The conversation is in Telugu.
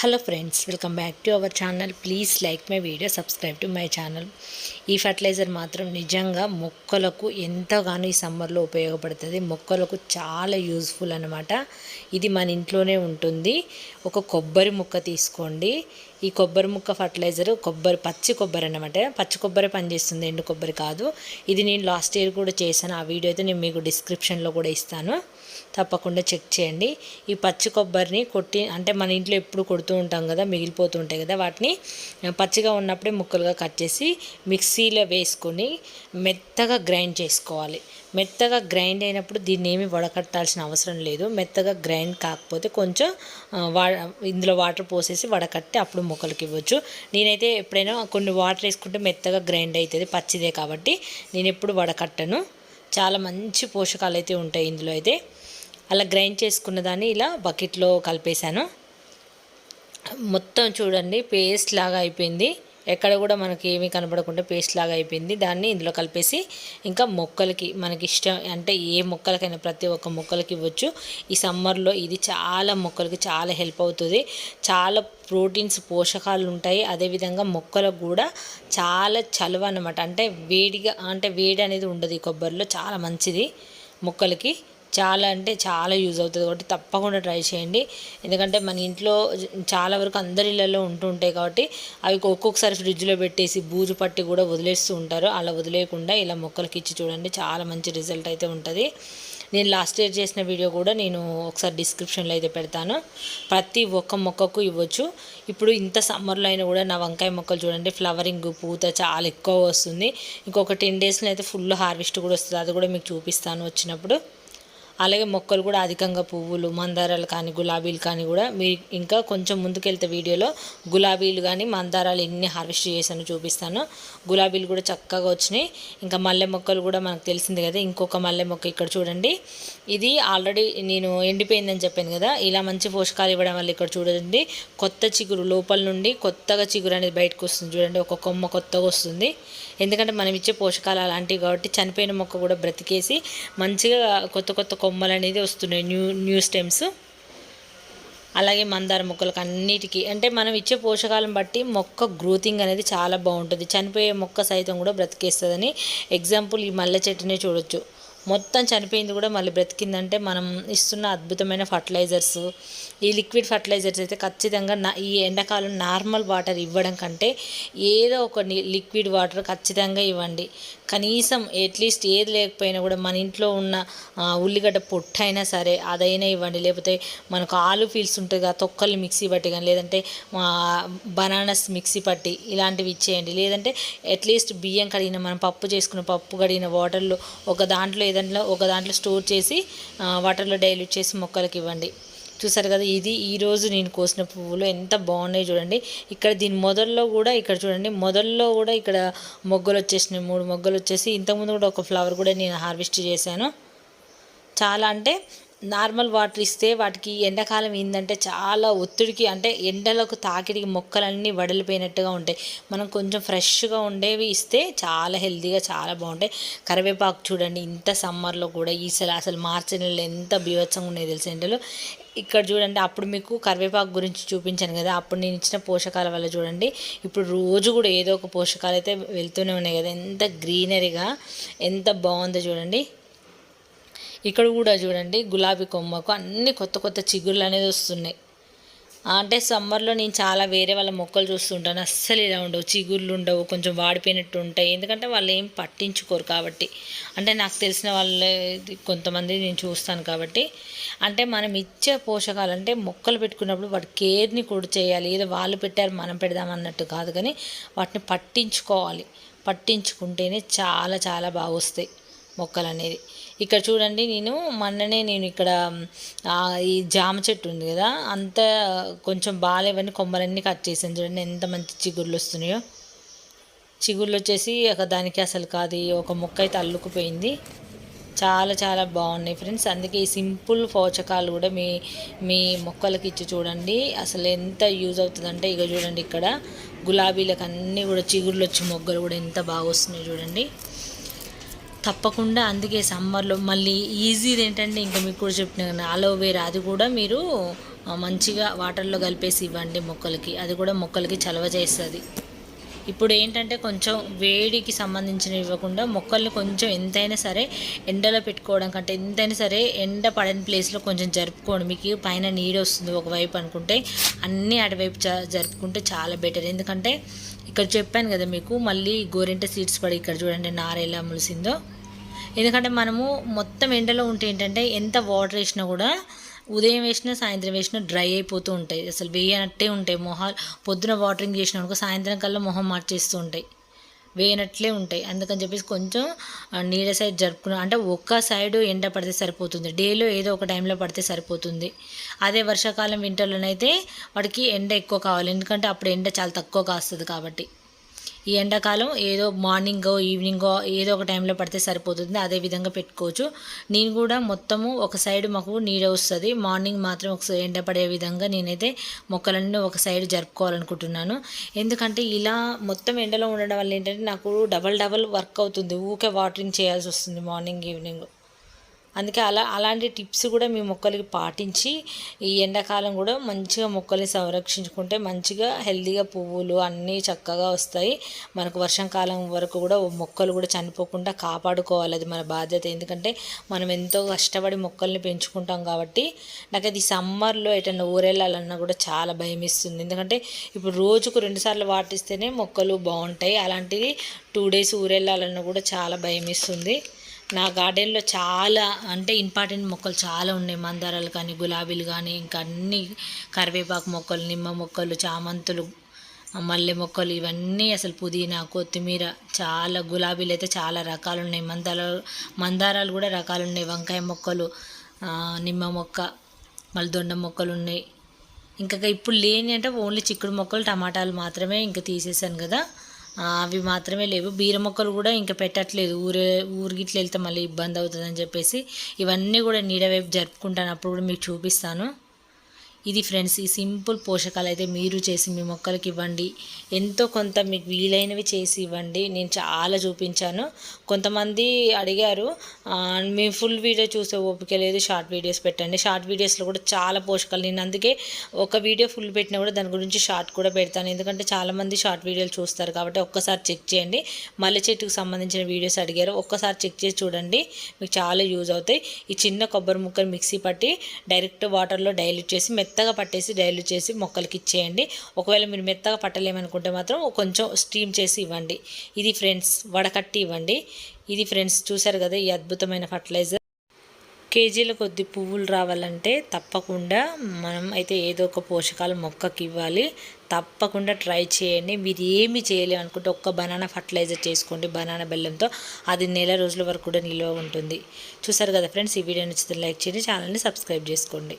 Hello friends welcome back to our channel please like my video subscribe to my channel ఈ ఫర్టిలైజర్ మాత్రం నిజంగా మొక్కలకు ఎంతగానో ఈ సమ్మర్లో ఉపయోగపడుతుంది. మొక్కలకు చాలా యూజ్ఫుల్ అనమాట ఇది మన ఇంట్లోనే ఉంటుంది. ఒక కొబ్బరి ముక్క తీసుకోండి. ఈ కొబ్బరి ముక్క ఫర్టిలైజర్ కొబ్బరి పచ్చి కొబ్బరి అనమాట పచ్చి కొబ్బరి పనిచేస్తుంది ఎండు కొబ్బరి కాదు. ఇది నేను లాస్ట్ ఇయర్ కూడా చేశాను. ఆ వీడియో అయితే నేను మీకు డిస్క్రిప్షన్లో కూడా ఇస్తాను. తప్పకుండా చెక్ చేయండి. ఈ పచ్చి కొబ్బరిని కొట్టి అంటే మన ఇంట్లో ఎప్పుడు కొడుతూ ఉంటాం కదా మిగిలిపోతూ ఉంటాయి కదా వాటిని పచ్చిగా ఉన్నప్పుడే ముక్కలుగా కట్ చేసి మిక్సీలో వేసుకొని మెత్తగా గ్రైండ్ చేసుకోవాలి. మెత్తగా గ్రైండ్ అయినప్పుడు దీన్ని ఏమి వడకట్టాల్సిన అవసరం లేదు. మెత్తగా గ్రైండ్ కాకపోతే కొంచెం వా ఇందులో వాటర్ పోసేసి వడకట్టి అప్పుడు మొక్కలకి ఇవ్వచ్చు. నేనైతే ఎప్పుడైనా కొన్ని వాటర్ వేసుకుంటే మెత్తగా గ్రైండ్ అవుతుంది పచ్చిదే కాబట్టి నేను ఎప్పుడు వడకట్టను. చాలా మంచి పోషకాలు అయితే ఉంటాయి ఇందులో అయితే. అలా గ్రైండ్ చేసుకున్న దాన్ని ఇలా బకెట్లో కలిపేశాను. మొత్తం చూడండి పేస్ట్ లాగా అయిపోయింది. ఎక్కడ కూడా మనకి ఏమీ కనబడకుండా పేస్ట్ లాగా అయిపోయింది. దాన్ని ఇందులో కలిపేసి ఇంకా మొక్కలకి మనకి ఇష్టం అంటే ఏ మొక్కలకైనా ప్రతి ఒక్క మొక్కలకి ఇవ్వచ్చు. ఈ సమ్మర్లో ఇది చాలా మొక్కలకి చాలా హెల్ప్ అవుతుంది. చాలా ప్రోటీన్స్ పోషకాలు ఉంటాయి. అదేవిధంగా మొక్కలకు కూడా చాలా చలువ అనమాట అంటే వేడిగా అంటే వేడి అనేది ఉండదు ఈ కొబ్బరిలో. చాలా మంచిది మొక్కలకి. చాలా అంటే చాలా యూజ్ అవుతుంది కాబట్టి తప్పకుండా ట్రై చేయండి. ఎందుకంటే మన ఇంట్లో చాలా వరకు అందరి ఇళ్ళల్లో ఉంటూ ఉంటాయి కాబట్టి అవి ఒక్కొక్కసారి ఫ్రిడ్జ్లో పెట్టేసి బూజు పట్టి కూడా వదిలేస్తూ ఉంటారు. అలా వదిలేయకుండా ఇలా మొక్కలకి ఇచ్చి చూడండి. చాలా మంచి రిజల్ట్ అయితే ఉంటుంది. నేను లాస్ట్ ఇయర్ చేసిన వీడియో కూడా నేను ఒకసారి డిస్క్రిప్షన్లో అయితే పెడతాను. ప్రతి ఒక్క మొక్కకు ఇవ్వచ్చు. ఇప్పుడు ఇంత సమ్మర్లో అయినా కూడా నా వంకాయ మొక్కలు చూడండి. ఫ్లవరింగ్ పూత చాలా ఎక్కువ వస్తుంది. ఇంకొక టెన్ డేస్లో అయితే ఫుల్ హార్వెస్ట్ కూడా వస్తుంది. అది కూడా మీకు చూపిస్తాను వచ్చినప్పుడు. అలాగే మొక్కలు కూడా అధికంగా పువ్వులు మందారాలు కానీ గులాబీలు కానీ కూడా మీరు ఇంకా కొంచెం ముందుకెళ్తే వీడియోలో గులాబీలు కానీ మందారాలు ఎన్ని హార్వెస్ట్ చేశానో చూపిస్తాను. గులాబీలు కూడా చక్కగా వచ్చినాయి. ఇంకా మల్లె మొక్కలు కూడా మనకు తెలిసింది కదా ఇంకొక మల్లె మొక్క ఇక్కడ చూడండి. ఇది ఆల్రెడీ నేను ఎండిపోయిందని చెప్పాను కదా ఇలా మంచి పోషకాలు ఇవ్వడం వల్ల ఇక్కడ చూడండి కొత్త చిగురు లోపల నుండి కొత్తగా చిగురు అనేది బయటకు వస్తుంది చూడండి ఒక కొమ్మ కొత్తగా వస్తుంది. ఎందుకంటే మనం ఇచ్చే పోషకాలు అలాంటివి కాబట్టి చనిపోయిన మొక్క కూడా బ్రతికేసి మంచిగా కొత్త కొత్త కొమ్మలు అనేది వస్తున్నాయి న్యూ న్యూ స్టెమ్స్. అలాగే మందార మొక్కలకు అన్నిటికీ. అంటే మనం ఇచ్చే పోషకాలను బట్టి మొక్క గ్రోతింగ్ అనేది చాలా బాగుంటుంది. చనిపోయే మొక్క సైతం కూడా బ్రతికేస్తుందని ఎగ్జాంపుల్ ఈ మల్లె చెట్టునే చూడొచ్చు. మొత్తం చనిపోయింది కూడా మళ్ళీ బ్రతికిందంటే మనం ఇస్తున్న అద్భుతమైన ఫర్టిలైజర్స్. ఈ లిక్విడ్ ఫర్టిలైజర్స్ అయితే ఖచ్చితంగా నా ఈ ఎండాకాలం నార్మల్ వాటర్ ఇవ్వడం కంటే ఏదో ఒక లిక్విడ్ వాటర్ ఖచ్చితంగా ఇవ్వండి. కనీసం అట్లీస్ట్ ఏది లేకపోయినా కూడా మన ఇంట్లో ఉన్న ఉల్లిగడ్డ పొట్టు అయినా సరే అదైనా ఇవ్వండి. లేకపోతే మనకు ఆలు ఫీల్స్ ఉంటుంది కదా తొక్కలు మిక్సీ పట్టి కానీ లేదంటే బనానాస్ మిక్సీ పట్టి ఇలాంటివి ఇచ్చేయండి. లేదంటే అట్లీస్ట్ బియ్యం కడిగిన మనం పప్పు చేసుకున్న పప్పు కడిగిన వాటర్లో ఒక దాంట్లో ఏదైనా ఒక దాంట్లో స్టోర్ చేసి వాటర్లో డైల్యూట్ చేసి మొక్కలకి ఇవ్వండి. చూసారు కదా ఇది ఈరోజు నేను కోసిన పువ్వులు ఎంత బాగున్నాయి చూడండి. ఇక్కడ దీని మొదల్లో కూడా ఇక్కడ చూడండి మొదల్లో కూడా ఇక్కడ మొగ్గలు వచ్చేసినాయి. మూడు మొగ్గలు వచ్చేసి ఇంతకుముందు కూడా ఒక ఫ్లవర్ కూడా నేను హార్వెస్ట్ చేశాను. చాలా అంటే నార్మల్ వాటర్ ఇస్తే వాటికి ఎండాకాలం ఏంటంటే చాలా ఒత్తిడికి అంటే ఎండలకు తాకిడికి మొక్కలన్నీ వడలిపోయినట్టుగా ఉంటాయి. మనం కొంచెం ఫ్రెష్గా ఉండేవి ఇస్తే చాలా హెల్తీగా చాలా బాగుంటాయి. కరివేపాకు చూడండి ఇంత సమ్మర్లో కూడా ఈసారి అసలు మార్చి నెలలో ఎంత బీభత్సంగా ఉన్నాయి తెలిసి ఎండలు? ఇక్కడ చూడండి అప్పుడు మీకు కరివేపాకు గురించి చూపించాను కదా అప్పుడు నేను ఇచ్చిన పోషకాల వల్ల చూడండి. ఇప్పుడు రోజు కూడా ఏదో ఒక పోషకాలు అయితే వెళ్తూనే ఉన్నాయి కదా ఎంత గ్రీనరీగా ఎంత బాగుందో చూడండి. ఇక్కడ కూడా చూడండి గులాబీ కొమ్మకు అన్ని కొత్త కొత్త చిగుళ్ళు అనేది వస్తున్నాయి. అంటే సమ్మర్లో నేను చాలా వేరే వాళ్ళ మొక్కలు చూస్తుంటాను. అస్సలు ఇలా ఉండవు చిగుళ్ళు ఉండవు కొంచెం వాడిపోయినట్టు ఉంటాయి. ఎందుకంటే వాళ్ళు ఏం పట్టించుకోరు కాబట్టి. అంటే నాకు తెలిసిన వాళ్ళ కొంతమంది నేను చూస్తాను కాబట్టి. అంటే మనం ఇచ్చే పోషకాలు అంటే మొక్కలు పెట్టుకున్నప్పుడు వాటి కేర్ని కూడా చేయాలి. ఏదో వాళ్ళు పెట్టారు మనం పెడదాం అన్నట్టు కాదు కానీ వాటిని పట్టించుకోవాలి. పట్టించుకుంటేనే చాలా చాలా బాగా వస్తాయి. మొక్కలు అనేది ఇక్కడ చూడండి నేను మొన్ననే నేను ఇక్కడ ఈ జామ చెట్టు ఉంది కదా అంత కొంచెం బాగాలేవన్నీ కొమ్మలన్నీ కట్ చేసాను చూడండి ఎంత మంచి చిగుర్లు వస్తున్నాయో. చిగుర్లు వచ్చేసి ఒక దానికి అసలు కాదు ఒక మొక్క అయితే అల్లుకుపోయింది. చాలా చాలా బాగున్నాయి ఫ్రెండ్స్. అందుకే ఈ సింపుల్ పోషకాలు కూడా మీ మీ మొక్కలకి ఇచ్చి చూడండి. అసలు ఎంత యూజ్ అవుతుందంటే ఇక చూడండి ఇక్కడ గులాబీలకు అన్నీ కూడా చిగుర్లు వచ్చి మొగ్గలు కూడా ఎంత బాగా వస్తున్నాయి చూడండి. తప్పకుండా అందుకే సమ్మర్లో మళ్ళీ ఈజీది ఏంటంటే ఇంకా మీకు కూడా చెప్పిన అలోవేరా అది కూడా మీరు మంచిగా వాటర్లో కలిపేసి ఇవ్వండి మొక్కలకి. అది కూడా మొక్కలకి చలవ చేస్తుంది. ఇప్పుడు ఏంటంటే కొంచెం వేడికి సంబంధించినవి ఇవ్వకుండా మొక్కల్ని కొంచెం ఎంతైనా సరే ఎండలో పెట్టుకోవడం కంటే ఎంతైనా సరే ఎండ పడని ప్లేస్లో కొంచెం జరుపుకోండి మీకు పైన నీడ వస్తుంది ఒకవైపు అనుకుంటే అన్నీ అటువైపు జరుపుకుంటే చాలా బెటర్. ఎందుకంటే ఇక్కడ చెప్పాను కదా మీకు మళ్ళీ గోరింట సీడ్స్ పడి ఇక్కడ చూడండి నార ఎలా ములిసిందో. ఎందుకంటే మనము మొత్తం ఎండలో ఉంటే ఏంటంటే ఎంత వాటర్ వేసినా కూడా ఉదయం వేసినా సాయంత్రం వేసినా డ్రై అయిపోతూ ఉంటాయి. అసలు వేయనట్టే ఉంటాయి. మొహాలు పొద్దున వాటరింగ్ చేసిన అనుకో సాయంత్రం కల్లా మొహం మార్చేస్తూ ఉంటాయి. వేయనట్లే ఉంటాయి. అందుకని చెప్పేసి కొంచెం నీడ సైడ్ జరుపుకున్నాం అంటే ఒక్క సైడ్ ఎండ పడితే సరిపోతుంది. డేలో ఏదో ఒక టైంలో పడితే సరిపోతుంది. అదే వర్షాకాలం వింటర్లోనైతే వాడికి ఎండ ఎక్కువ కావాలి. ఎందుకంటే అప్పుడు ఎండ చాలా తక్కువ కాస్తుంది కాబట్టి. ఈ ఎండాకాలం ఏదో మార్నింగో ఈవినింగో ఏదో ఒక టైంలో పడితే సరిపోతుంది. అదే విధంగా పెట్టుకోవచ్చు. నేను కూడా మొత్తము ఒక సైడ్ మాకు నీడ వస్తుంది. మార్నింగ్ మాత్రం ఒక ఎండ పడే విధంగా నేనైతే మొక్కలన్నీ ఒక సైడ్ జరుపుకోవాలనుకుంటున్నాను. ఎందుకంటే ఇలా మొత్తం ఎండలో ఉండడం వల్ల ఏంటంటే నాకు డబల్ డబల్ వర్క్ అవుతుంది. ఊకే వాటరింగ్ చేయాల్సి వస్తుంది మార్నింగ్ ఈవినింగ్. అందుకే అలా అలాంటి టిప్స్ కూడా మీ మొక్కలకి పాటించి ఈ ఎండాకాలం కూడా మంచిగా మొక్కల్ని సంరక్షించుకుంటే మంచిగా హెల్తీగా పువ్వులు అన్నీ చక్కగా వస్తాయి. మనకు వర్షాకాలం వరకు కూడా మొక్కలు కూడా చనిపోకుండా కాపాడుకోవాలి అది మన బాధ్యత. ఎందుకంటే మనం ఎంతో కష్టపడి మొక్కల్ని పెంచుకుంటాం కాబట్టి నాకు అది సమ్మర్లో ఎటన్నా ఊరెళ్ళాలన్నా కూడా చాలా భయం ఇస్తుంది ఎందుకంటే ఇప్పుడు రోజుకు రెండుసార్లు వాటిస్తేనే మొక్కలు బాగుంటాయి. అలాంటిది టూ డేస్ ఊరెళ్ళాలన్నా కూడా చాలా భయం ఇస్తుంది నా గార్డెన్లో చాలా అంటే ఇంపార్టెంట్ మొక్కలు చాలా ఉన్నాయి. మందారాలు కానీ గులాబీలు కానీ ఇంకా అన్ని కరివేపాకు మొక్కలు నిమ్మ మొక్కలు చామంతులు మల్లె మొక్కలు ఇవన్నీ అసలు పుదీనా కొత్తిమీర చాలా గులాబీలు అయితే చాలా రకాలు ఉన్నాయి. మందారాలు మందారాలు కూడా రకాలు ఉన్నాయి. వంకాయ మొక్కలు నిమ్మ మొక్క మళ్ళీ దొండ మొక్కలు ఉన్నాయి. ఇంకా ఇప్పుడు లేని అంటే ఓన్లీ చిక్కుడు మొక్కలు టమాటాలు మాత్రమే ఇంకా తీసేసాను కదా. అవి మాత్రమే లేవు. బీర మొక్కలు కూడా ఇంకా పెట్టట్లేదు. ఊరే ఊరిగిట్ల వెళ్తే మళ్ళీ ఇబ్బంది అవుతుందని చెప్పేసి ఇవన్నీ కూడా నీడవైపు జరుపుకుంటాను. అప్పుడు కూడా మీకు చూపిస్తాను. ఇది ఫ్రెండ్స్ ఈ సింపుల్ పోషకాలు అయితే మీరు చేసి మీ మొక్కలకి ఇవ్వండి. ఎంతో కొంత మీకు వీలైనవి చేసి ఇవ్వండి. నేను చాలా చూపించాను. కొంతమంది అడిగారు మీ ఫుల్ వీడియో చూసే ఓపిక లేదు షార్ట్ వీడియోస్ పెట్టండి. షార్ట్ వీడియోస్లో కూడా చాలా పోషకాలు. నేను అందుకే ఒక వీడియో ఫుల్ పెట్టినా కూడా దాని గురించి షార్ట్ కూడా పెడతాను. ఎందుకంటే చాలామంది షార్ట్ వీడియోలు చూస్తారు కాబట్టి ఒక్కసారి చెక్ చేయండి. మల్లె చెట్టుకు సంబంధించిన వీడియోస్ అడిగారు. ఒక్కసారి చెక్ చేసి చూడండి. మీకు చాలా యూజ్ అవుతాయి. ఈ చిన్న కొబ్బరి ముక్కలు మిక్సీ పట్టి డైరెక్ట్ వాటర్లో డైల్యూట్ చేసి మెత్త మెత్తగా పట్టేసి డైల్యూట్ చేసి మొక్కలకి ఇచ్చేయండి. ఒకవేళ మీరు మెత్తగా పట్టలేమనుకుంటే మాత్రం కొంచెం స్టీమ్ చేసి ఇవ్వండి. ఇది ఫ్రెండ్స్ వడకట్టి ఇవ్వండి. ఇది ఫ్రెండ్స్ చూసారు కదా ఈ అద్భుతమైన ఫర్టిలైజర్ కేజీల కొద్ది పువ్వులు రావాలంటే తప్పకుండా మనం అయితే ఏదో ఒక పోషకాలు మొక్కకి ఇవ్వాలి. తప్పకుండా ట్రై చేయండి. మీరు ఏమి చేయలేము అనుకుంటే ఒక్క బనానా ఫర్టిలైజర్ చేసుకోండి బనానా బెల్లంతో. అది నెల రోజుల వరకు కూడా నిల్వ ఉంటుంది. చూసారు కదా ఫ్రెండ్స్ ఈ వీడియో నచ్చితే లైక్ చేయండి ఛానల్ని సబ్స్క్రైబ్ చేసుకోండి.